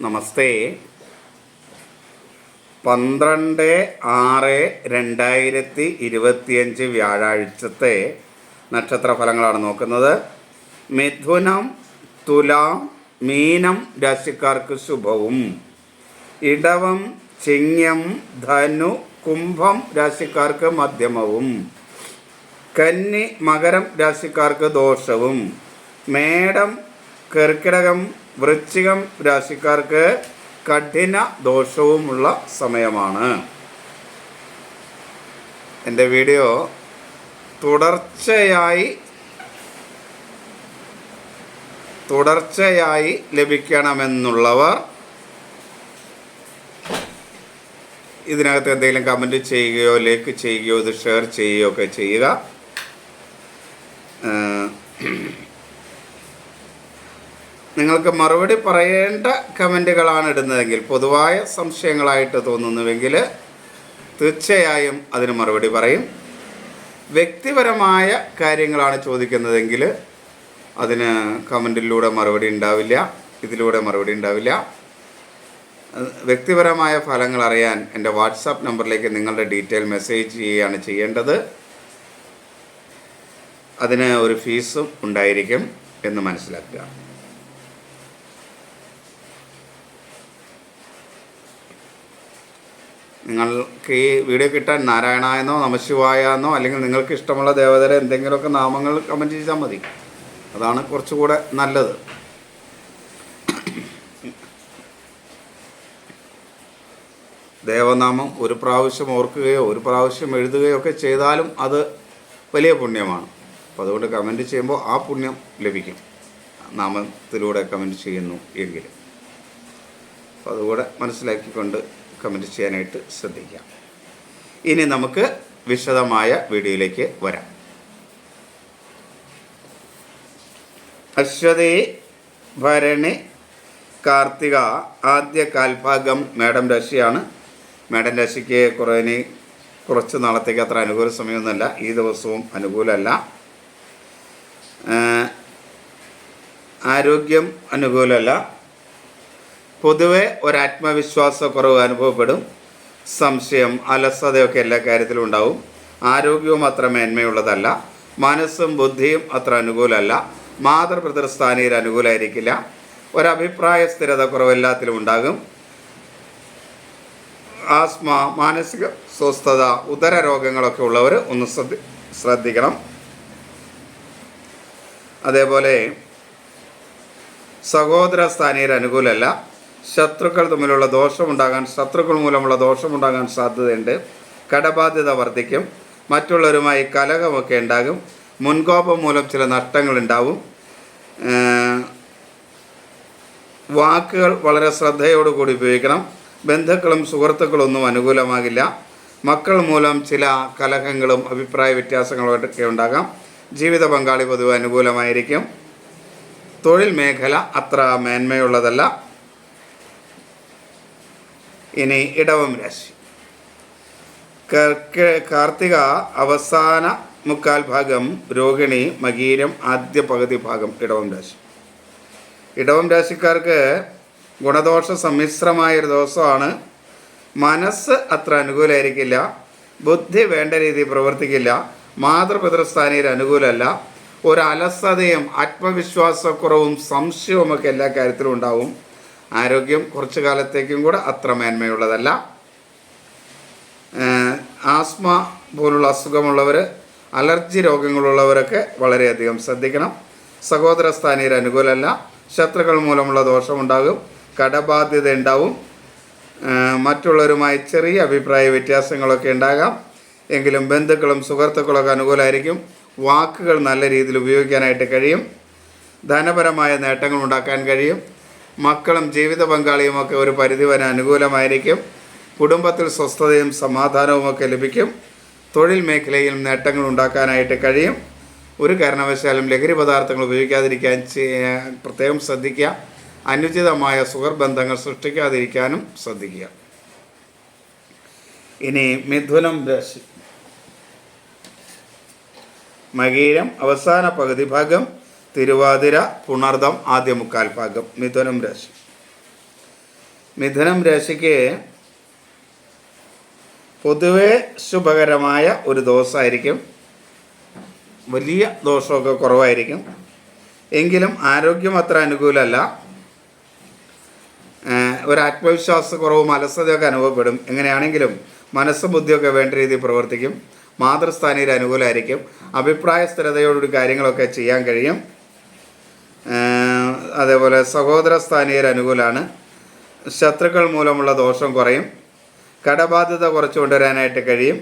നമസ്തേ. പന്ത്രണ്ട് ആറ് രണ്ടായിരത്തി ഇരുപത്തിയഞ്ച് വ്യാഴാഴ്ചത്തെ നക്ഷത്ര ഫലങ്ങളാണ് നോക്കുന്നത്. മിഥുനം തുലാം മീനം രാശിക്കാർക്ക് ശുഭവും. ഇടവം ചിങ്ങം ധനു കുംഭം രാശിക്കാർക്ക് മധ്യമവും. കന്നി മകരം രാശിക്കാർക്ക് ദോഷവും. മേടം കർക്കിടകം വൃശ്ചികം രാശിക്കാർക്ക് കഠിന ദോഷവുമുള്ള സമയമാണ്. എന്റെ വീഡിയോ തുടർച്ചയായി തുടർച്ചയായി ലഭിക്കണമെന്നുള്ളവർ ഇതിനകത്ത് എന്തെങ്കിലും കമന്റ് ചെയ്യുകയോ ലൈക്ക് ചെയ്യുകയോ ഇത് ഷെയർ ചെയ്യുകയോ ഒക്കെ ചെയ്യുക. നിങ്ങൾക്ക് മറുപടി പറയേണ്ട കമന്റുകളാണ് ഇടുന്നതെങ്കിൽ പൊതുവായ സംശയങ്ങളായിട്ട് തോന്നുന്നുവെങ്കിൽ തീർച്ചയായും അതിന് മറുപടി പറയും. വ്യക്തിപരമായ കാര്യങ്ങളാണ് ചോദിക്കുന്നതെങ്കിൽ അതിന് കമന്റിലൂടെ മറുപടി ഉണ്ടാവില്ല ഇതിലൂടെ മറുപടി ഉണ്ടാവില്ല. വ്യക്തിപരമായ ഫലങ്ങൾ അറിയാൻ എന്റെ വാട്സാപ്പ് നമ്പറിലേക്ക് നിങ്ങളുടെ ഡീറ്റെയിൽ മെസ്സേജ് ചെയ്യുകയാണ് ചെയ്യേണ്ടത്. അതിന് ഒരു ഫീസും ഉണ്ടായിരിക്കും എന്ന് മനസ്സിലാക്കുക. നിങ്ങൾക്ക് ഈ വീഡിയോ കിട്ടാൻ നാരായണ എന്നോ നമശിവായ എന്നോ അല്ലെങ്കിൽ നിങ്ങൾക്ക് ഇഷ്ടമുള്ള ദേവതയുടെ എന്തെങ്കിലുമൊക്കെ നാമങ്ങൾ കമന്റ് ചെയ്താൽ മതി. അതാണ് കുറച്ചുകൂടെ നല്ലത്. ദേവനാമം ഒരു പ്രാവശ്യം ഓർക്കുകയോ ഒരു പ്രാവശ്യം എഴുതുകയോ ഒക്കെ ചെയ്താലും അത് വലിയ പുണ്യമാണ്. അപ്പോൾ അതുകൊണ്ട് കമന്റ് ചെയ്യുമ്പോൾ ആ പുണ്യം ലഭിക്കും. നാമത്തിലൂടെ കമന്റ് ചെയ്യുന്നു എങ്കിലും അപ്പോൾ അതുകൂടെ മനസ്സിലാക്കിക്കൊണ്ട് കമന്റ് ചെയ്യാനായിട്ട് ശ്രദ്ധിക്കാം. ഇനി നമുക്ക് വിശദമായ വീഡിയോയിലേക്ക് വരാം. അശ്വതി ഭരണി കാർത്തിക ആദ്യ കാൽഭാഗം മേഡം രാശിയാണ്. മേഡം രാശിക്ക് കുറേ കുറച്ച് നാളത്തേക്ക് അത്ര അനുകൂല സമയമൊന്നുമല്ല. ഈ ദിവസവും അനുകൂലമല്ല. ആരോഗ്യം അനുകൂലമല്ല. പൊതുവെ ഒരു ആത്മവിശ്വാസക്കുറവ് അനുഭവപ്പെടും. സംശയം അലസതയൊക്കെ എല്ലാ കാര്യത്തിലും ഉണ്ടാവും. ആരോഗ്യവും അത്ര മേന്മയുള്ളതല്ല. മനസ്സും ബുദ്ധിയും അത്ര അനുകൂലമല്ല. മാതൃപിതൃസ്ഥാനീയർ അനുകൂലമായിരിക്കില്ല. ഒരഭിപ്രായ സ്ഥിരത കുറവ് എല്ലാത്തിലും ഉണ്ടാകും. ആസ്മ മാനസിക സ്വസ്ഥത ഉദര രോഗങ്ങളൊക്കെ ഉള്ളവർ ഒന്ന് ശ്രദ്ധി ശ്രദ്ധിക്കണം. അതേപോലെ സഹോദര സ്ഥാനീയർ അനുകൂലമല്ല. ശത്രുക്കൾ തമ്മിലുള്ള ദോഷമുണ്ടാകാൻ ശത്രുക്കൾ മൂലമുള്ള ദോഷമുണ്ടാകാൻ സാധ്യതയുണ്ട്. കടബാധ്യത വർദ്ധിക്കും. മറ്റുള്ളവരുമായി കലഹമൊക്കെ ഉണ്ടാകും. മുൻകോപം മൂലം ചില നഷ്ടങ്ങൾ ഉണ്ടാവും വാക്കുകൾ വളരെ ശ്രദ്ധയോടുകൂടി ഉപയോഗിക്കണം. ബന്ധുക്കളും സുഹൃത്തുക്കളൊന്നും അനുകൂലമാകില്ല. മക്കൾ മൂലം ചില കലഹങ്ങളും അഭിപ്രായ വ്യത്യാസങ്ങളും ഒക്കെ ഉണ്ടാകാം. ജീവിത പങ്കാളി പൊതുവെ അനുകൂലമായിരിക്കും. തൊഴിൽ മേഖല അത്ര മേന്മയുള്ളതല്ല. ഇനി ഇടവം രാശി. കാർത്തിക അവസാന മുക്കാൽ ഭാഗം രോഹിണി മകീരം ആദ്യ പകുതി ഭാഗം ഇടവം രാശി. ഇടവം രാശിക്കാർക്ക് ഗുണദോഷ സമ്മിശ്രമായൊരു ദിവസമാണ്. മനസ്സ് അത്ര അനുകൂലമായിരിക്കില്ല ബുദ്ധി വേണ്ട രീതിയിൽ പ്രവർത്തിക്കില്ല. മാതൃപിതൃസ്ഥാനീയർ അനുകൂലമല്ല. ഒരു അലസതയും ആത്മവിശ്വാസക്കുറവും സംശയവുമൊക്കെ എല്ലാ കാര്യത്തിലും ഉണ്ടാവും. ആരോഗ്യം കുറച്ചു കാലത്തേക്കും കൂടെ അത്ര മേന്മയുള്ളതല്ല. ആസ്മ പോലുള്ള അസുഖമുള്ളവർ അലർജി രോഗങ്ങളുള്ളവരൊക്കെ വളരെയധികം ശ്രദ്ധിക്കണം. സഹോദര സ്ഥാനീയർ അനുകൂലമല്ല. ശത്രുക്കൾ മൂലമുള്ള ദോഷമുണ്ടാകും. കടബാധ്യത ഉണ്ടാവും. മറ്റുള്ളവരുമായി ചെറിയ അഭിപ്രായ വ്യത്യാസങ്ങളൊക്കെ ഉണ്ടാകാം. എങ്കിലും ബന്ധുക്കളും സുഹൃത്തുക്കളൊക്കെ അനുകൂലമായിരിക്കും. വാക്കുകൾ നല്ല രീതിയിൽ ഉപയോഗിക്കാനായിട്ട് കഴിയും. ധനപരമായ നേട്ടങ്ങൾ ഉണ്ടാക്കാൻ കഴിയും. മക്കളും ജീവിത പങ്കാളിയുമൊക്കെ ഒരു പരിധി വരെ അനുകൂലമായിരിക്കും. കുടുംബത്തിൽ സ്വസ്ഥതയും സമാധാനവുമൊക്കെ ലഭിക്കും. തൊഴിൽ മേഖലയിൽ നേട്ടങ്ങൾ ഉണ്ടാക്കാനായിട്ട് കഴിയും. ഒരു കാരണവശാലും ലഹരി പദാർത്ഥങ്ങൾ ഉപയോഗിക്കാതിരിക്കാൻ പ്രത്യേകം ശ്രദ്ധിക്കുക. അനുചിതമായ സുഹൃബന്ധങ്ങൾ സൃഷ്ടിക്കാതിരിക്കാനും ശ്രദ്ധിക്കുക. ഇനി മിഥുനം രാശി. മകീരം അവസാന പകുതി ഭാഗം. തിരുവാതിര പുണർദം ആദ്യ മുക്കാൽ ഭാഗം. മിഥുനം രാശി. മിഥുനം രാശിക്ക് പൊതുവെ ശുഭകരമായ ഒരു ദിവസമായിരിക്കും. വലിയ ദോഷമൊക്കെ കുറവായിരിക്കും. എങ്കിലും ആരോഗ്യം അത്ര അനുകൂലമല്ല. ഒരു ഒരു ആത്മവിശ്വാസക്കുറവും അലസതയൊക്കെ അനുഭവപ്പെടും. എങ്ങനെയാണെങ്കിലും മനസ്സും ബുദ്ധിയൊക്കെ വേണ്ട രീതിയിൽ പ്രവർത്തിക്കും. മാതൃസ്ഥാനീയർ അനുകൂലമായിരിക്കും. അഭിപ്രായ സ്ഥിരതയോടുകൂടി കാര്യങ്ങളൊക്കെ ചെയ്യാൻ കഴിയും. അതേപോലെ സഹോദര സ്ഥാനീയർ അനുകൂലമാണ് ശത്രുക്കൾ മൂലമുള്ള ദോഷം കുറയും. കടബാധ്യത കുറച്ച് കൊണ്ടുവരാനായിട്ട് കഴിയും.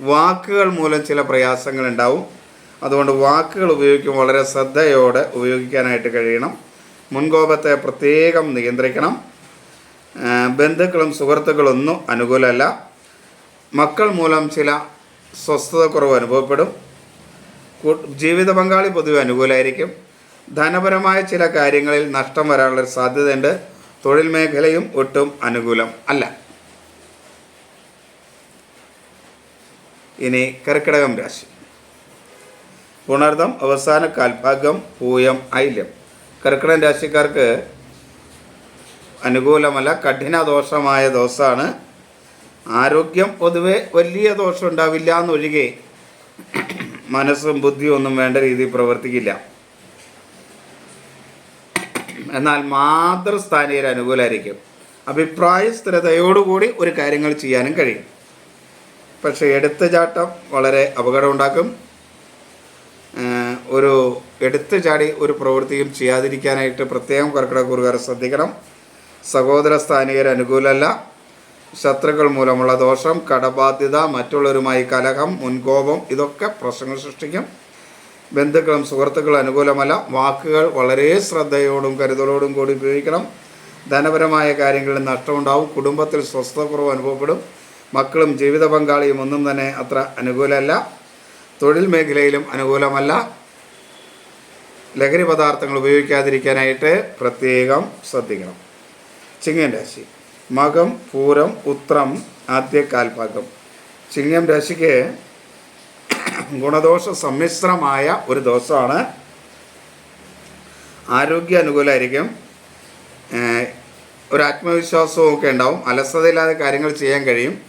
വാക്കുകൾ മൂലം ചില പ്രയാസങ്ങൾ ഉണ്ടാവും. അതുകൊണ്ട് വാക്കുകൾ ഉപയോഗിക്കുമ്പോൾ വളരെ ശ്രദ്ധയോടെ ഉപയോഗിക്കാനായിട്ട് കഴിയണം. മുൻകോപത്തെ പ്രത്യേകം നിയന്ത്രിക്കണം. ബന്ധുക്കളും സുഹൃത്തുക്കളൊന്നും അനുകൂലമല്ല. മക്കൾ മൂലം ചില സ്വസ്ഥതക്കുറവ് അനുഭവപ്പെടും. ജീവിത പങ്കാളി പൊതുവെ അനുകൂലമായിരിക്കും ധനപരമായ ചില കാര്യങ്ങളിൽ നഷ്ടം വരാനുള്ളൊരു സാധ്യതയുണ്ട്. തൊഴിൽ മേഖലയും ഒട്ടും അനുകൂലം അല്ല. ഇനി കർക്കിടകം രാശി. പുണർദം അവസാന കാൽഭാഗം പൂയം ഐല്യം കർക്കിടകം രാശിക്കാർക്ക് അനുകൂലമല്ല കഠിന ദോഷമായ ദോഷമാണ് ആരോഗ്യം പൊതുവെ വലിയ ദോഷം ഉണ്ടാവില്ല എന്നൊഴികെ മനസ്സും ബുദ്ധിയും ഒന്നും വേണ്ട രീതിയിൽ പ്രവർത്തിക്കില്ല. എന്നാൽ മാതൃസ്ഥാനീയർ അനുകൂലമായിരിക്കും അഭിപ്രായ സ്ഥിരതയോടുകൂടി ഒരു കാര്യങ്ങൾ ചെയ്യാനും കഴിയും. പക്ഷേ എടുത്തുചാട്ടം വളരെ അപകടമുണ്ടാക്കും. ഒരു എടുത്തു ചാടി ഒരു പ്രവൃത്തിയും ചെയ്യാതിരിക്കാനായിട്ട് പ്രത്യേകം കർക്കിടകൂറുകാർ ശ്രദ്ധിക്കണം. സഹോദര സ്ഥാനീയർ അനുകൂലമല്ല ശത്രുക്കൾ മൂലമുള്ള ദോഷം കടബാധ്യത മറ്റുള്ളവരുമായി കലഹം മുൻകോപം ഇതൊക്കെ പ്രശ്നങ്ങൾ സൃഷ്ടിക്കും. ബന്ധുക്കളും സുഹൃത്തുക്കളും അനുകൂലമല്ല. വാക്കുകൾ വളരെ ശ്രദ്ധയോടും കരുതലോടും കൂടി ഉപയോഗിക്കണം. ധനപരമായ കാര്യങ്ങളിൽ നഷ്ടമുണ്ടാവും. കുടുംബത്തിൽ സ്വസ്ഥക്കുറവ് അനുഭവപ്പെടും. മക്കളും ജീവിത പങ്കാളിയും ഒന്നും തന്നെ അത്ര അനുകൂലമല്ല. തൊഴിൽ മേഖലയിലും അനുകൂലമല്ല. ലഹരി പദാർത്ഥങ്ങൾ ഉപയോഗിക്കാതിരിക്കാനായിട്ട് പ്രത്യേകം ശ്രദ്ധിക്കണം. ചിങ്ങം രാശി. മകം പൂരം ഉത്രം ആദ്യ കാൽഭാഗം ചിങ്ങം രാശിക്ക് ഗുണദോഷ സമ്മിശ്രമായ ഒരു ദോഷമാണ് ആരോഗ്യ അനുകൂലമായിരിക്കും ഒരു ആത്മവിശ്വാസവും ഒക്കെ ഉണ്ടാവും. അലസതയില്ലാതെ കാര്യങ്ങൾ ചെയ്യാൻ കഴിയും.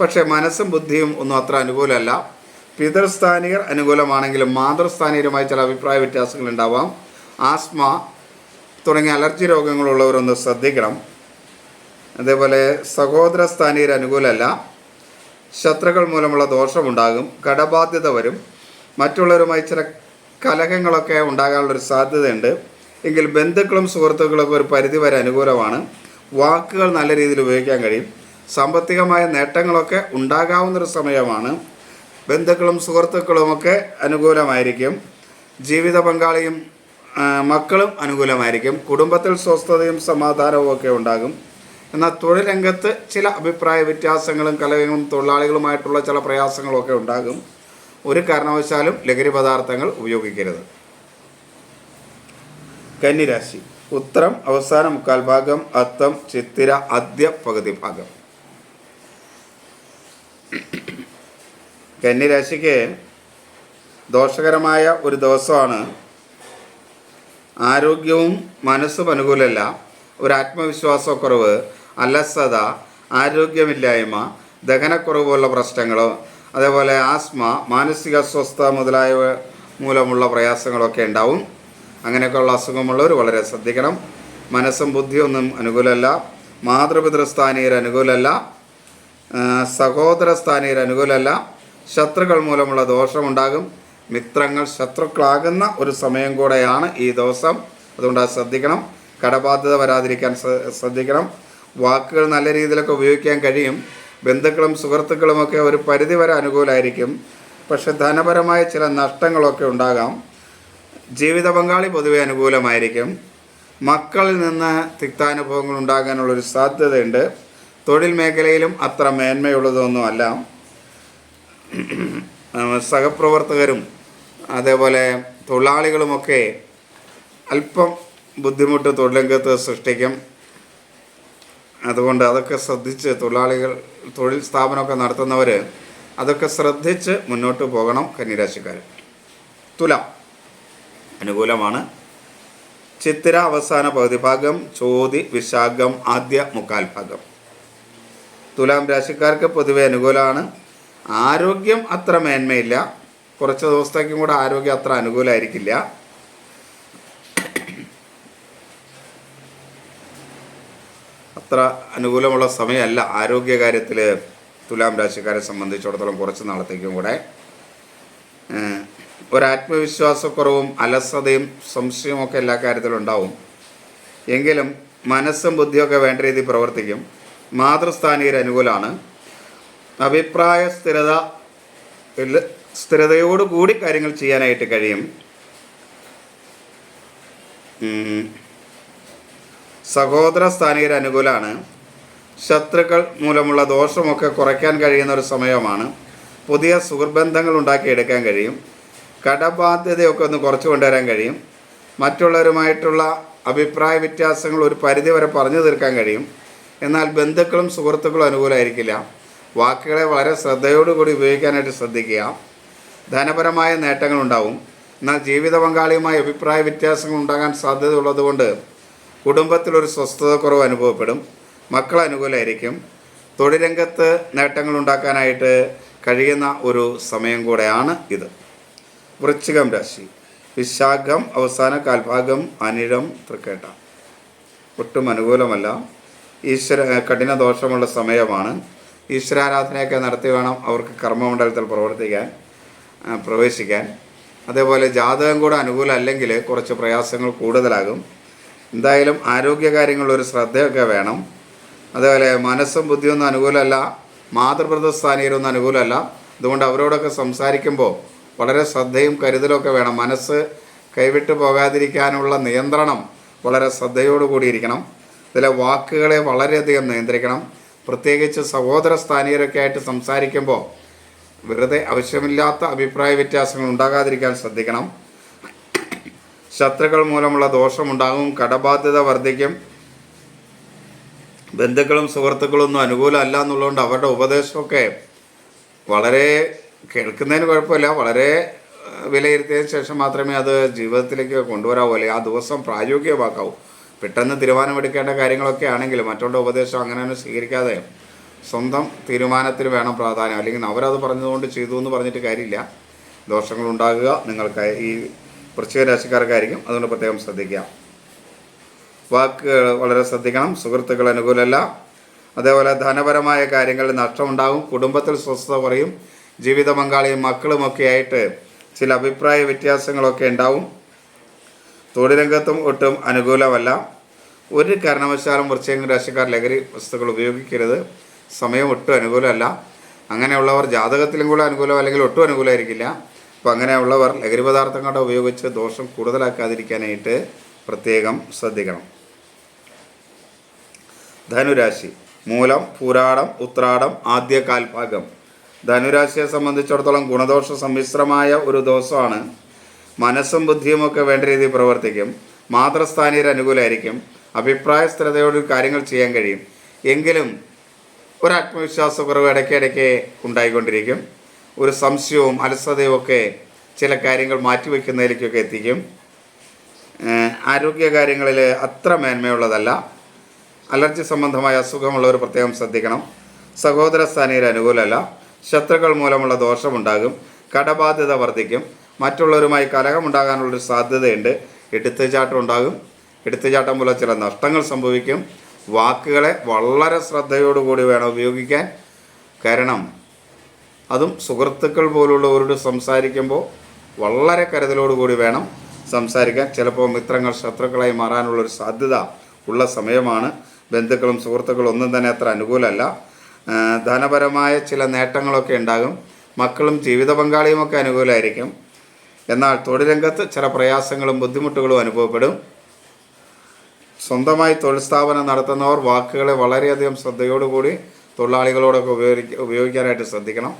പക്ഷേ മനസ്സും ബുദ്ധിയും ഒന്നും അത്ര അനുകൂലമല്ല. പിതൃസ്ഥാനികർ അനുകൂലമാണെങ്കിലും മാതൃസ്ഥാനികരുമായി ചില അഭിപ്രായ വ്യത്യാസങ്ങൾ ഉണ്ടാവാം. ആസ്മ തുടങ്ങിയ അലർജി രോഗങ്ങളുള്ളവരൊന്ന് ശ്രദ്ധിക്കണം. അതേപോലെ സഹോദര സ്ഥാനീയർ അനുകൂലമല്ല. ശത്രുക്കൾ മൂലമുള്ള ദോഷമുണ്ടാകും കടബാധ്യത വരും. മറ്റുള്ളവരുമായി ചില കലഹങ്ങളൊക്കെ ഉണ്ടാകാനുള്ളൊരു സാധ്യതയുണ്ട്. എങ്കിൽ ബന്ധുക്കളും സുഹൃത്തുക്കളൊക്കെ ഒരു പരിധി വരെ അനുകൂലമാണ്. വാക്കുകൾ നല്ല രീതിയിൽ ഉപയോഗിക്കാൻ കഴിയും. സാമ്പത്തികമായ നേട്ടങ്ങളൊക്കെ ഉണ്ടാകാവുന്നൊരു സമയമാണ്. ബന്ധുക്കളും സുഹൃത്തുക്കളുമൊക്കെ അനുകൂലമായിരിക്കും. ജീവിത പങ്കാളിയും മക്കളും അനുകൂലമായിരിക്കും. കുടുംബത്തിൽ സ്വസ്ഥതയും സമാധാനവും ഒക്കെ ഉണ്ടാകും. എന്നാൽ തൊഴിൽ രംഗത്ത് ചില അഭിപ്രായ വ്യത്യാസങ്ങളും കലകളും തൊഴിലാളികളുമായിട്ടുള്ള ചില പ്രയാസങ്ങളും ഒക്കെ ഉണ്ടാകും. ഒരു കാരണവശാലും ലഹരി പദാർത്ഥങ്ങൾ ഉപയോഗിക്കരുത്. കന്നിരാശി. ഉത്തരം അവസാന മുക്കാൽ ഭാഗം അത്തം ചിത്തിര അദ്യ പകുതി ഭാഗം. കന്നിരാശിക്ക് ദോഷകരമായ ഒരു ദിവസമാണ് ആരോഗ്യവും മനസ്സും അനുകൂലമല്ല. ഒരു ആത്മവിശ്വാസക്കുറവ് അലസത ആരോഗ്യമില്ലായ്മ ദഹനക്കുറവ് പോലുള്ള പ്രശ്നങ്ങളോ അതേപോലെ ആസ്മ മാനസിക അസ്വസ്ഥത മുതലായവ മൂലമുള്ള പ്രയാസങ്ങളൊക്കെ ഉണ്ടാവും. അങ്ങനെയൊക്കെയുള്ള അസുഖമുള്ളവർ വളരെ ശ്രദ്ധിക്കണം. മനസ്സും ബുദ്ധിയൊന്നും അനുകൂലമല്ല. മാതൃപിതൃസ്ഥാനീയർ അനുകൂലമല്ല. സഹോദര സ്ഥാനീയർ അനുകൂലമല്ല. ശത്രുക്കൾ മൂലമുള്ള ദോഷമുണ്ടാകും. മിത്രങ്ങൾ ശത്രുക്കളാകുന്ന ഒരു സമയം കൂടെയാണ് ഈ ദിവസം. അതുകൊണ്ട് അത് ശ്രദ്ധിക്കണം. കടബാധ്യത വരാതിരിക്കാൻ ശ്ര- ശ്രദ്ധിക്കണം. വാക്കുകൾ നല്ല രീതിയിലൊക്കെ ഉപയോഗിക്കാൻ കഴിയും. ബന്ധുക്കളും സുഹൃത്തുക്കളുമൊക്കെ ഒരു പരിധി വരെ അനുകൂലമായിരിക്കും പക്ഷെ ധനപരമായ ചില നഷ്ടങ്ങളൊക്കെ ഉണ്ടാകാം. ജീവിത പങ്കാളി പൊതുവെ അനുകൂലമായിരിക്കും. മക്കളിൽ നിന്ന് തിക്താനുഭവങ്ങൾ ഉണ്ടാകാനുള്ളൊരു സാധ്യതയുണ്ട്. തൊഴിൽ മേഖലയിലും അത്ര മേന്മയുള്ളതൊന്നുമല്ല. സഹപ്രവർത്തകരും അതേപോലെ തൊഴിലാളികളുമൊക്കെ അല്പം ബുദ്ധിമുട്ട് തൊഴിലംഗത്ത് സൃഷ്ടിക്കും. അതുകൊണ്ട് അതൊക്കെ ശ്രദ്ധിച്ച് തൊഴിലാളികൾ തൊഴിൽ സ്ഥാപനമൊക്കെ നടത്തുന്നവർ അതൊക്കെ ശ്രദ്ധിച്ച് മുന്നോട്ട് പോകണം കന്നിരാശിക്കാർ തുലാം. അനുകൂലമാണ്. ചിത്തിര അവസാന പകുതി ഭാഗം ചോതി വിശാഖം ആദ്യ മുക്കാൽ ഭാഗം. തുലാം രാശിക്കാർക്ക് പൊതുവെ അനുകൂലമാണ്. ആരോഗ്യം അത്ര മേന്മയില്ല. കുറച്ച് ദിവസത്തേക്കും കൂടെ ആരോഗ്യം അത്ര അനുകൂലമായിരിക്കില്ല അത്ര അനുകൂലമുള്ള സമയമല്ല. ആരോഗ്യകാര്യത്തിൽ തുലാം രാശിക്കാരെ സംബന്ധിച്ചിടത്തോളം കുറച്ച് നാളത്തേക്കും കൂടെ. ഒരാത്മവിശ്വാസക്കുറവും അലസതയും സംശയമൊക്കെ എല്ലാ കാര്യത്തിലും ഉണ്ടാവും. എങ്കിലും മനസ്സും ബുദ്ധിയൊക്കെ വേണ്ട രീതിയിൽ പ്രവർത്തിക്കും. മാതൃസ്ഥാനീയർ അനുകൂലമാണ് അഭിപ്രായ സ്ഥിരത സ്ഥിരതയോടുകൂടി കാര്യങ്ങൾ ചെയ്യാനായിട്ട് കഴിയും. സഹോദര സ്ഥാനീയർ അനുകൂലമാണ് ശത്രുക്കൾ മൂലമുള്ള ദോഷമൊക്കെ കുറയ്ക്കാൻ കഴിയുന്ന ഒരു സമയമാണ്. പുതിയ സുഹൃബന്ധങ്ങൾ ഉണ്ടാക്കിയെടുക്കാൻ കഴിയും. കടബാധ്യതയൊക്കെ ഒന്ന് കുറച്ച് കൊണ്ടുവരാൻ കഴിയും. മറ്റുള്ളവരുമായിട്ടുള്ള അഭിപ്രായ വ്യത്യാസങ്ങൾ ഒരു പരിധിവരെ പറഞ്ഞു തീർക്കാൻ കഴിയും. എന്നാൽ ബന്ധുക്കളും സുഹൃത്തുക്കളും അനുകൂലമായിരിക്കില്ല വാക്കുകളെ വളരെ ശ്രദ്ധയോടുകൂടി ഉപയോഗിക്കാനായിട്ട് ശ്രദ്ധിക്കുക. ധനപരമായ നേട്ടങ്ങളുണ്ടാവും. എന്നാൽ ജീവിത പങ്കാളിയുമായി അഭിപ്രായ വ്യത്യാസങ്ങൾ ഉണ്ടാകാൻ സാധ്യതയുള്ളതുകൊണ്ട് കുടുംബത്തിലൊരു സ്വസ്ഥതക്കുറവ് അനുഭവപ്പെടും. മക്കൾ അനുകൂലമായിരിക്കും തൊഴിൽ രംഗത്ത് നേട്ടങ്ങൾ ഉണ്ടാക്കാനായിട്ട് കഴിയുന്ന ഒരു സമയം കൂടെയാണ് ഇത്. വൃശ്ചികം രാശി. വിശാഖം അവസാന കാൽഭാഗം അനിഴം തൃക്കേട്ട. ഒട്ടും അനുകൂലമല്ല. ഈശ്വര കഠിന ദോഷമുള്ള സമയമാണ്. ഈശ്വരാരാധനയൊക്കെ നടത്തി വേണം അവർക്ക് കർമ്മമണ്ഡലത്തിൽ പ്രവർത്തിക്കാൻ പ്രവേശിക്കാൻ. അതേപോലെ ജാതകം കൂടെ അനുകൂലമല്ലെങ്കിൽ കുറച്ച് പ്രയാസങ്ങൾ കൂടുതലാകും. എന്തായാലും ആരോഗ്യകാര്യങ്ങളിൽ ഒരു ശ്രദ്ധയൊക്കെ വേണം. അതേപോലെ മനസ്സും ബുദ്ധിയൊന്നും അനുകൂലമല്ല. മാതൃപ്രദസ്ഥാനീയരൊന്നും അനുകൂലമല്ല. അതുകൊണ്ട് അവരോടൊക്കെ സംസാരിക്കുമ്പോൾ വളരെ ശ്രദ്ധയും കരുതലൊക്കെ വേണം. മനസ്സ് കൈവിട്ട് പോകാതിരിക്കാനുള്ള നിയന്ത്രണം വളരെ ശ്രദ്ധയോടുകൂടിയിരിക്കണം ഇതിലെ വാക്കുകളെ വളരെയധികം നിയന്ത്രിക്കണം. പ്രത്യേകിച്ച് സഹോദര സ്ഥാനീയരൊക്കെ ആയിട്ട് സംസാരിക്കുമ്പോൾ വെറുതെ ആവശ്യമില്ലാത്ത അഭിപ്രായ വ്യത്യാസങ്ങൾ ഉണ്ടാകാതിരിക്കാൻ ശ്രദ്ധിക്കണം. ശത്രുക്കൾ മൂലമുള്ള ദോഷമുണ്ടാകും കടബാധ്യത വർദ്ധിക്കും. ബന്ധുക്കളും സുഹൃത്തുക്കളും ഒന്നും അനുകൂലമല്ല എന്നുള്ളതുകൊണ്ട് അവരുടെ ഉപദേശമൊക്കെ വളരെ കേൾക്കുന്നതിന് കുഴപ്പമില്ല വളരെ വിലയിരുത്തിയതിന് ശേഷം മാത്രമേ അത് ജീവിതത്തിലേക്ക് കൊണ്ടുവരാവൂ അല്ലെങ്കിൽ ആ ദിവസം പ്രായോഗികമാക്കാവൂ. പെട്ടെന്ന് തീരുമാനമെടുക്കേണ്ട കാര്യങ്ങളൊക്കെ ആണെങ്കിൽ മറ്റുള്ള ഉപദേശം അങ്ങനെ തന്നെ സ്വീകരിക്കാതെ സ്വന്തം തീരുമാനത്തിന് വേണം പ്രാധാന്യം. അല്ലെങ്കിൽ അവരത് പറഞ്ഞതുകൊണ്ട് ചെയ്തു എന്ന് പറഞ്ഞിട്ട് കാര്യമില്ല. ദോഷങ്ങളുണ്ടാകുക നിങ്ങൾക്ക് ഈ വൃശ്ചിക രാശിക്കാർക്കായിരിക്കും. അതുകൊണ്ട് പ്രത്യേകം ശ്രദ്ധിക്കുക വാക്കുകൾ വളരെ ശ്രദ്ധിക്കണം. സുഹൃത്തുക്കൾ അനുകൂലമല്ല. അതേപോലെ ധനപരമായ കാര്യങ്ങളിൽ നഷ്ടമുണ്ടാകും. കുടുംബത്തിൽ സ്വസ്ഥത കുറയും. ജീവിത പങ്കാളിയും മക്കളുമൊക്കെ ആയിട്ട് ചില അഭിപ്രായ വ്യത്യാസങ്ങളൊക്കെ ഉണ്ടാവും. തൊഴിലംഗത്തും ഒട്ടും അനുകൂലമല്ല. ഒരു കാരണവശാലും വൃശ്ചിക രാശിക്കാർ ലഹരി വസ്തുക്കൾ ഉപയോഗിക്കരുത്. സമയം ഒട്ടും അനുകൂലമല്ല. അങ്ങനെയുള്ളവർ ജാതകത്തിലും കൂടെ അനുകൂലം അല്ലെങ്കിൽ ഒട്ടും അനുകൂലമായിരിക്കില്ല. അപ്പോൾ അങ്ങനെയുള്ളവർ ലഹരി പദാർത്ഥങ്ങളുടെ ഉപയോഗിച്ച് ദോഷം കൂടുതലാക്കാതിരിക്കാനായിട്ട് പ്രത്യേകം ശ്രദ്ധിക്കണം. ധനുരാശി മൂലം പൂരാടം ഉത്രാടം ആദ്യ കാൽഭാഗം ധനുരാശിയെ സംബന്ധിച്ചിടത്തോളം ഗുണദോഷ സമ്മിശ്രമായ ഒരു ദോഷമാണ്. മനസ്സും ബുദ്ധിയുമൊക്കെ വേണ്ട രീതിയിൽ പ്രവർത്തിക്കും. മാതൃസ്ഥാനീയർ അനുകൂലമായിരിക്കും അഭിപ്രായ സ്ഥിരതയോട് കാര്യങ്ങൾ ചെയ്യാൻ കഴിയും. എങ്കിലും ഒരു ആത്മവിശ്വാസക്കുറവ് ഇടയ്ക്കിടയ്ക്ക് ഉണ്ടായിക്കൊണ്ടിരിക്കും. ഒരു സംശയവും അലസതയും ഒക്കെ ചില കാര്യങ്ങൾ മാറ്റിവെക്കുന്നതിലേക്കൊക്കെ എത്തിക്കും. ആരോഗ്യ ആരോഗ്യകാര്യങ്ങളിൽ അത്ര മേന്മയുള്ളതല്ല. അലർജി സംബന്ധമായ അസുഖമുള്ളവർ പ്രത്യേകം ശ്രദ്ധിക്കണം. സഹോദര സ്ഥാനീയർ അനുകൂലമല്ല. ശത്രുക്കൾ മൂലമുള്ള ദോഷമുണ്ടാകും. കടബാധ്യത വർദ്ധിക്കും. മറ്റുള്ളവരുമായി കലഹമുണ്ടാകാനുള്ളൊരു സാധ്യതയുണ്ട്. എടുത്തുചാട്ടം ഉണ്ടാകും എടുത്തുചാട്ടം മൂലം ചില നഷ്ടങ്ങൾ സംഭവിക്കും. വാക്കുകളെ വളരെ ശ്രദ്ധയോടുകൂടി വേണം ഉപയോഗിക്കാൻ. കാരണം അതും സുഹൃത്തുക്കൾ പോലുള്ളവരോട് സംസാരിക്കുമ്പോൾ വളരെ കരുതലോടുകൂടി വേണം സംസാരിക്കാൻ. ചിലപ്പോൾ മിത്രങ്ങൾ ശത്രുക്കളായി മാറാനുള്ളൊരു സാധ്യത ഉള്ള സമയമാണ്. ബന്ധുക്കളും സുഹൃത്തുക്കളും ഒന്നും തന്നെ അത്ര അനുകൂലമല്ല. ധനപരമായ ചില നേട്ടങ്ങളൊക്കെ ഉണ്ടാകും. മക്കളും ജീവിത പങ്കാളിയുമൊക്കെ അനുകൂലമായിരിക്കും. എന്നാൽ തൊഴിൽ രംഗത്ത് ചില പ്രയാസങ്ങളും ബുദ്ധിമുട്ടുകളും അനുഭവപ്പെടും. സ്വന്തമായി തൊഴിൽ സ്ഥാപനം നടത്തുന്നവർ വാക്കുകളെ വളരെയധികം ശ്രദ്ധയോടുകൂടി തൊഴിലാളികളോടൊക്കെ ഉപയോഗിക്ക ഉപയോഗിക്കാനായിട്ട് ശ്രദ്ധിക്കണം.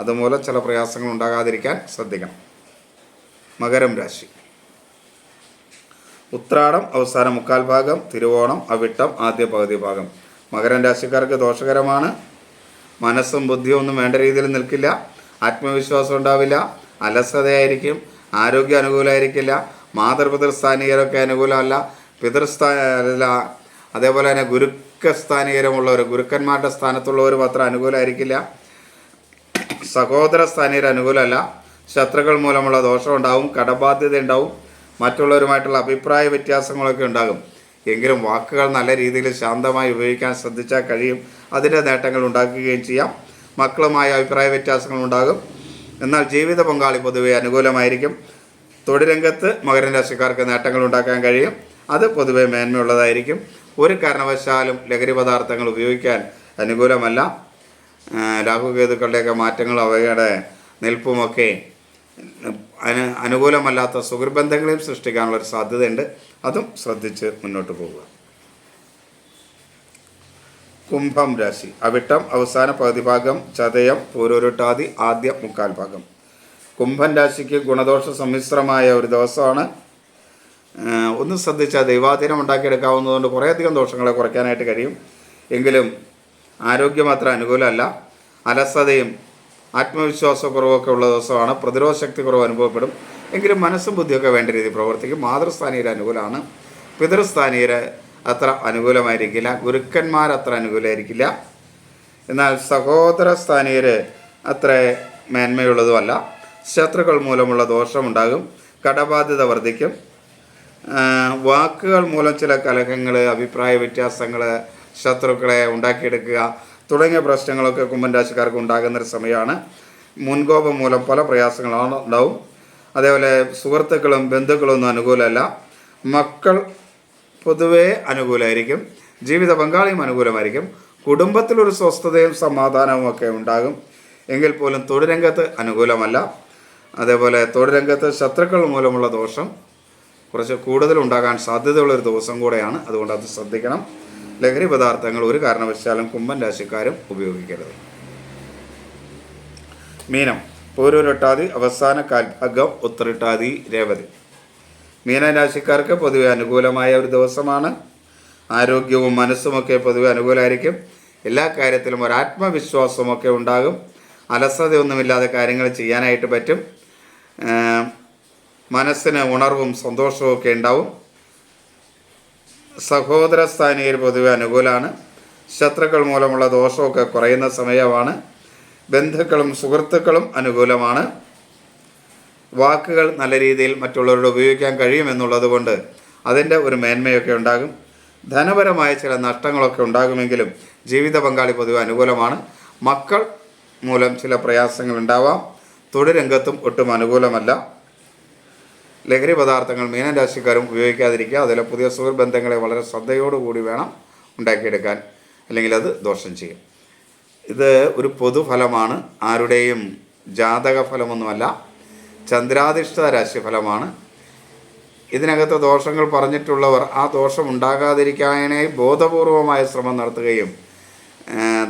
അതുമൂലം ചില പ്രയാസങ്ങൾ ഉണ്ടാകാതിരിക്കാൻ ശ്രദ്ധിക്കണം. മകരം രാശി. ഉത്രാടം അവസാന മുക്കാൽ ഭാഗം തിരുവോണം അവിട്ടം ആദ്യ പകുതി ഭാഗം. മകരം രാശിക്കാർക്ക് ദോഷകരമാണ്. മനസ്സും ബുദ്ധിയും ഒന്നും വേണ്ട രീതിയിൽ നിൽക്കില്ല. ആത്മവിശ്വാസം ഉണ്ടാവില്ല. അലസതയായിരിക്കും. ആരോഗ്യ അനുകൂലമായിരിക്കില്ല മാതൃപിതൃസ്ഥാനീയരൊക്കെ അനുകൂലമല്ല. പിതൃസ്ഥാ അല്ല അതേപോലെ തന്നെ ഗുരുക്കസ്ഥാനീയരമുള്ളവർ ഗുരുക്കന്മാരുടെ സ്ഥാനത്തുള്ളവരും അത്ര അനുകൂലമായിരിക്കില്ല സഹോദര സ്ഥാനീയർ അനുകൂലമല്ല. ശത്രുക്കൾ മൂലമുള്ള ദോഷം ഉണ്ടാവും കടബാധ്യത ഉണ്ടാവും മറ്റുള്ളവരുമായിട്ടുള്ള അഭിപ്രായ വ്യത്യാസങ്ങളൊക്കെ ഉണ്ടാകും. എങ്കിലും വാക്കുകൾ നല്ല രീതിയിൽ ശാന്തമായി ഉപയോഗിക്കാൻ ശ്രദ്ധിച്ചാൽ കഴിയും. അതിന്റെ നേട്ടങ്ങൾ ഉണ്ടാക്കുകയും ചെയ്യാം. മക്കളുമായി അഭിപ്രായ വ്യത്യാസങ്ങൾ ഉണ്ടാകും. എന്നാൽ ജീവിത പങ്കാളി പൊതുവെ അനുകൂലമായിരിക്കും. തൊഴിലംഗത്ത് മകരൻ രാശിക്കാർക്ക് നേട്ടങ്ങൾ ഉണ്ടാക്കാൻ കഴിയും. അത് പൊതുവെ മേന്മയുള്ളതായിരിക്കും. ഒരു കാരണവശാലും ലഹരി പദാർത്ഥങ്ങൾ ഉപയോഗിക്കാൻ അനുകൂലമല്ല. രാഹുകേതുക്കളുടെയൊക്കെ മാറ്റങ്ങൾ അവയുടെ നിൽപ്പുമൊക്കെ അനു അനുകൂലമല്ലാത്ത സുഹൃബന്ധങ്ങളെയും സൃഷ്ടിക്കാനുള്ള ഒരു സാധ്യതയുണ്ട്. അതും ശ്രദ്ധിച്ച് മുന്നോട്ട് പോവുക. കുംഭം രാശി. അവിട്ടം അവസാന പകുതി ഭാഗം ചതയം പൂരൊരുട്ടാതി ആദ്യ മുക്കാൽ ഭാഗം. കുംഭൻ രാശിക്ക് ഗുണദോഷ സമ്മിശ്രമായ ഒരു ദിവസമാണ്. ഒന്ന് ശ്രദ്ധിച്ചാൽ ദൈവാധീനം ഉണ്ടാക്കിയെടുക്കാവുന്നതുകൊണ്ട് കുറേയധികം ദോഷങ്ങളെ കുറയ്ക്കാനായിട്ട് കഴിയും. എങ്കിലും ആരോഗ്യം അത്ര അനുകൂലമല്ല. അലസതയും ആത്മവിശ്വാസക്കുറവൊക്കെ ഉള്ള ദിവസമാണ്. പ്രതിരോധ ശക്തി കുറവ് അനുഭവപ്പെടും. എങ്കിലും മനസ്സും ബുദ്ധിയൊക്കെ വേണ്ട രീതിയിൽ പ്രവർത്തിക്കും. മാതൃസ്ഥാനീയർ അനുകൂലമാണ്. പിതൃസ്ഥാനീയർ അത്ര അനുകൂലമായിരിക്കില്ല. ഗുരുക്കന്മാർ അത്ര അനുകൂലമായിരിക്കില്ല. എന്നാൽ സഹോദര സ്ഥാനീയർ അത്ര മേന്മയുള്ളതുമല്ല. ശത്രുക്കൾ മൂലമുള്ള ദോഷമുണ്ടാകും. കടബാധ്യത വർദ്ധിക്കും. വാക്കുകൾ മൂലം ചില കലഹങ്ങൾ അഭിപ്രായ വ്യത്യാസങ്ങൾ ശത്രുക്കളെ ഉണ്ടാക്കിയെടുക്കുക. തുടങ്ങിയ പ്രശ്നങ്ങളൊക്കെ കുമ്പൻ രാശിക്കാർക്ക് ഉണ്ടാകുന്ന ഒരു സമയമാണ്. മുൻകോപം മൂലം പല പ്രയാസങ്ങളാണ് ഉണ്ടാവും. അതേപോലെ സുഹൃത്തുക്കളും ബന്ധുക്കളും ഒന്നും അനുകൂലമല്ല. മക്കൾ പൊതുവേ അനുകൂലമായിരിക്കും. ജീവിത പങ്കാളിയും അനുകൂലമായിരിക്കും. കുടുംബത്തിലൊരു സ്വസ്ഥതയും സമാധാനവും ഒക്കെ ഉണ്ടാകും. എങ്കിൽ പോലും തൊഴിലംഗത്ത് അനുകൂലമല്ല. അതേപോലെ തൊഴിലംഗത്ത് ശത്രുക്കൾ മൂലമുള്ള ദോഷം കുറച്ച് കൂടുതൽ ഉണ്ടാകാൻ സാധ്യതയുള്ള ഒരു ദിവസം കൂടെയാണ്. അതുകൊണ്ട് അത് ശ്രദ്ധിക്കണം. ലഹരി പദാർത്ഥങ്ങൾ ഒരു കാരണവശാലും കുംഭൻ രാശിക്കാരും ഉപയോഗിക്കരുത്. മീനം. പൂരൂരട്ടാതി അവസാന കാൽഭാഗം ഉത്തരട്ടാതി രേവതി. മീനരാശിക്കാർക്ക് പൊതുവെ അനുകൂലമായ ഒരു ദിവസമാണ്. ആരോഗ്യവും മനസ്സുമൊക്കെ പൊതുവെ അനുകൂലമായിരിക്കും എല്ലാ കാര്യത്തിലും ഒരു ആത്മവിശ്വാസമൊക്കെ ഉണ്ടാകും. അലസതയൊന്നുമില്ലാതെ കാര്യങ്ങൾ ചെയ്യാനായിട്ട് പറ്റും. മനസ്സിന് ഉണർവും സന്തോഷവും ഒക്കെ ഉണ്ടാവും. സഹോദര സ്ഥാനീയർ പൊതുവെ അനുകൂലമാണ് ശത്രുക്കൾ മൂലമുള്ള ദോഷമൊക്കെ കുറയുന്ന സമയമാണ്. ബന്ധുക്കളും സുഹൃത്തുക്കളും അനുകൂലമാണ്. വാക്കുകൾ നല്ല രീതിയിൽ മറ്റുള്ളവരോട് ഉപയോഗിക്കാൻ കഴിയുമെന്നുള്ളത് കൊണ്ട് അതിന്റെ ഒരു മേന്മയൊക്കെ ഉണ്ടാകും. ധനപരമായ ചില നഷ്ടങ്ങളൊക്കെ ഉണ്ടാകുമെങ്കിലും ജീവിത പങ്കാളി പൊതുവെ അനുകൂലമാണ്. മക്കൾ മൂലം ചില പ്രയാസങ്ങൾ ഉണ്ടാവാം. തൊഴിൽ രംഗത്തും ഒട്ടും അനുകൂലമല്ല. ലഹരി പദാർത്ഥങ്ങൾ മീനം രാശിക്കാരും ഉപയോഗിക്കാതിരിക്കുക. അതിലെ പുതിയ സുഹൃബന്ധങ്ങളെ വളരെ ശ്രദ്ധയോടുകൂടി വേണം ഉണ്ടാക്കിയെടുക്കാൻ. അല്ലെങ്കിൽ അത് ദോഷം ചെയ്യും. ഇത് ഒരു പൊതുഫലമാണ്. ആരുടെയും ജാതക ഫലമൊന്നുമല്ല. ചന്ദ്രാധിഷ്ഠിത രാശിഫലമാണ് ഇതിനകത്ത് ദോഷങ്ങൾ പറഞ്ഞിട്ടുള്ളവർ ആ ദോഷം ഉണ്ടാകാതിരിക്കാനേ ബോധപൂർവമായ ശ്രമം നടത്തുകയും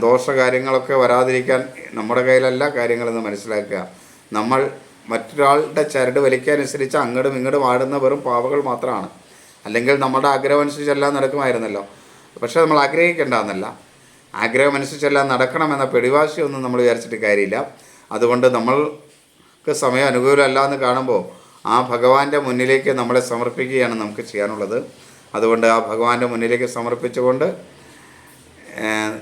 ദോഷകാര്യങ്ങളൊക്കെ വരാതിരിക്കാൻ നമ്മുടെ കയ്യിലല്ല കാര്യങ്ങളെന്ന് മനസ്സിലാക്കുക. നമ്മൾ മറ്റൊരാളുടെ ചരട് വലിക്കാനുസരിച്ച് അങ്ങോട്ടും ഇങ്ങോട്ടും ആടുന്ന വെറും പാവകൾ മാത്രമാണ്. അല്ലെങ്കിൽ നമ്മുടെ ആഗ്രഹം അനുസരിച്ചെല്ലാം നടക്കുമായിരുന്നല്ലോ. പക്ഷേ നമ്മൾ ആഗ്രഹിക്കേണ്ടെന്നല്ല ആഗ്രഹം അനുസരിച്ചെല്ലാം നടക്കണമെന്ന പിടിവാശിയൊന്നും നമ്മൾ വിചാരിച്ചിട്ട് കാര്യമില്ല. അതുകൊണ്ട് നമ്മൾക്ക് സമയം അനുകൂലമല്ല എന്ന് കാണുമ്പോൾ ആ ഭഗവാന്റെ മുന്നിലേക്ക് നമ്മളെ സമർപ്പിക്കുകയാണ് നമുക്ക് ചെയ്യാനുള്ളത്. അതുകൊണ്ട് ആ ഭഗവാന്റെ മുന്നിലേക്ക് സമർപ്പിച്ചുകൊണ്ട്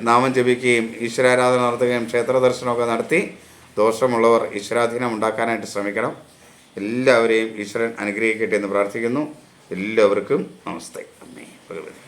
നാമം ജപിക്കുകയും ഈശ്വരാരാധന നടത്തുകയും ക്ഷേത്ര ദർശനമൊക്കെ നടത്തി ദോഷമുള്ളവർ ഈശ്വരാധീനം ഉണ്ടാക്കാനായിട്ട് ശ്രമിക്കണം. എല്ലാവരെയും ഈശ്വരൻ അനുഗ്രഹിക്കട്ടെ എന്ന് പ്രാർത്ഥിക്കുന്നു. എല്ലാവർക്കും നമസ്തേ. അമ്മേ ഭഗവതി.